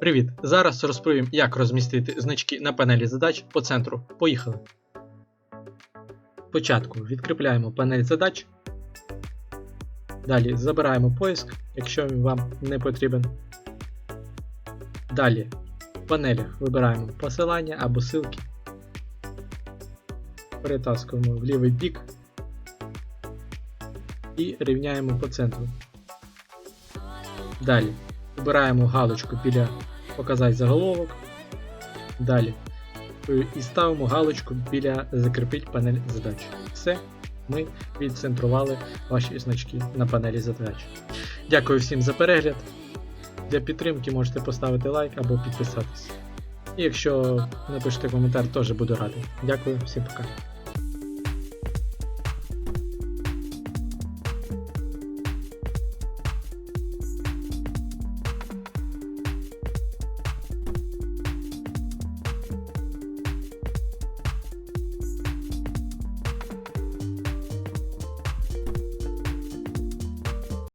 Привіт! Зараз розповім, як розмістити значки на панелі задач по центру. Поїхали. Спочатку відкріпляємо панель задач. Далі забираємо поиск, якщо він вам не потрібен. Далі в панелях вибираємо посилання або ссылки. Перетаскуємо в лівий бік і рівняємо по центру. Далі Вибираємо галочку біля Показати заголовок. Далі. І ставимо галочку біля Закріпить панель задач. Все, ми відцентрували ваші значки на панелі задач. Дякую всім за перегляд. Для підтримки можете поставити лайк або підписатись. І якщо напишете коментар, теж буду радий. Дякую, всім пока.